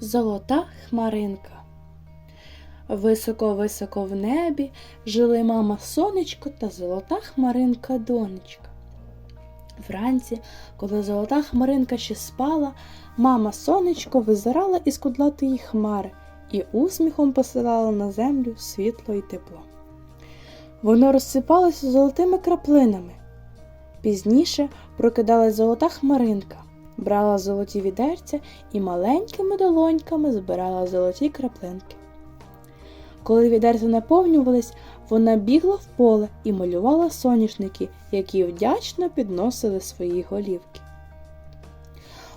Золота хмаринка. Високо-високо в небі жили мама сонечко та золота хмаринка донечка. Вранці, коли золота хмаринка ще спала, мама сонечко визирала із кудлатої хмари і усміхом посилала на землю світло і тепло. Воно розсипалося золотими краплинами. Пізніше прокидалась золота хмаринка, брала золоті відерця і маленькими долоньками збирала золоті краплинки. Коли відерця наповнювались, вона бігла в поле і малювала соняшники, які вдячно підносили свої голівки.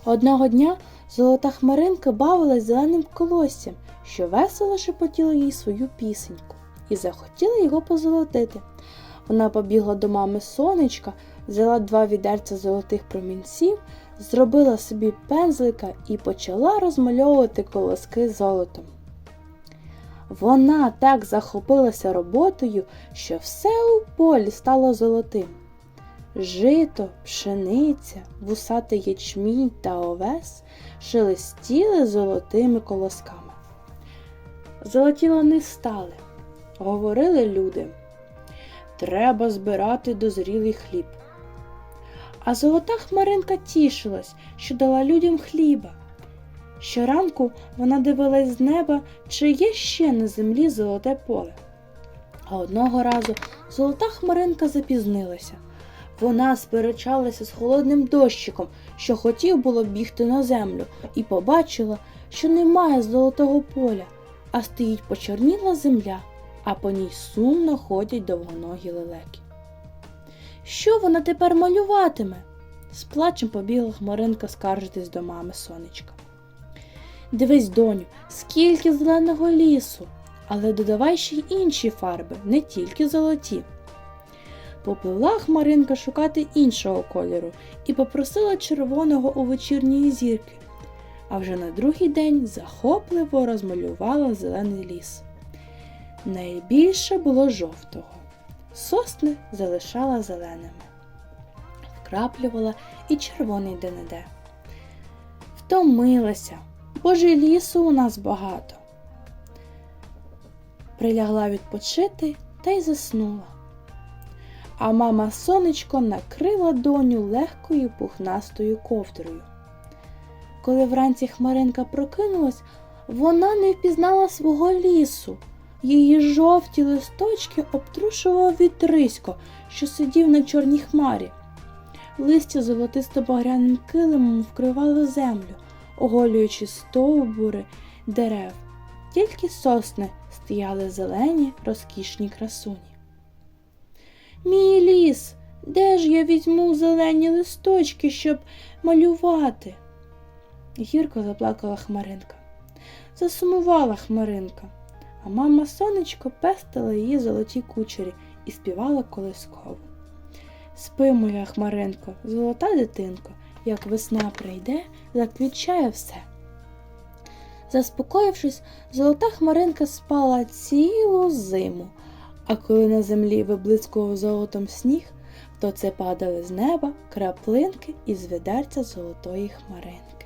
Одного дня золота хмаринка бавилась зеленим колоссям, що весело шепотіло їй свою пісеньку, і захотіла його позолотити. Вона побігла до мами сонечка, взяла два відерця золотих промінців, зробила собі пензлика і почала розмальовувати колоски золотом. Вона так захопилася роботою, що все у полі стало золотим. Жито, пшениця, вусатий ячмінь та овес шелестіли золотими колосками. Золоті лани стали, говорили люди. Треба збирати дозрілий хліб. А золота хмаринка тішилась, що дала людям хліба. Щоранку вона дивилась з неба, чи є ще на землі золоте поле. А одного разу золота хмаринка запізнилася. Вона сперечалася з холодним дощиком, що хотів було бігти на землю, і побачила, що немає золотого поля, а стоїть почорніла земля, а по ній сумно ходять довгоногі лелеки. Що вона тепер малюватиме? З плачем побігла хмаринка скаржитись до мами сонечка. Дивись, доню, скільки зеленого лісу, але додавай ще й інші фарби, не тільки золоті. Попливла хмаринка шукати іншого кольору і попросила червоного у вечірньої зірки, а вже на другий день захопливо розмалювала зелений ліс. Найбільше було жовтого. Сосни залишала зеленими, вкраплювала і червоний де-не-де. Втомилася, бо ж і лісу у нас багато. Прилягла відпочити та й заснула. А мама сонечко накрила доню легкою пухнастою ковдрою. Коли вранці Хмаринка прокинулась, вона не впізнала свого лісу. Її жовті листочки обтрушував вітрисько, що сидів на чорній хмарі. Листя золотисто-багряним килимом вкривало землю, оголюючи стовбури дерев. Тільки сосни стояли зелені, розкішні красуні. Мій ліс, де ж я візьму зелені листочки, щоб малювати? Гірко заплакала Хмаринка. Засумувала Хмаринка, а мама сонечко пестила її золоті кучері і співала колискову. Спи, моя Хмаринко, золота дитинко, як весна прийде, заквітчає все. Заспокоївшись, золота хмаринка спала цілу зиму, а коли на землі виблискував золотом сніг, то це падали з неба краплинки із ведерця золотої хмаринки.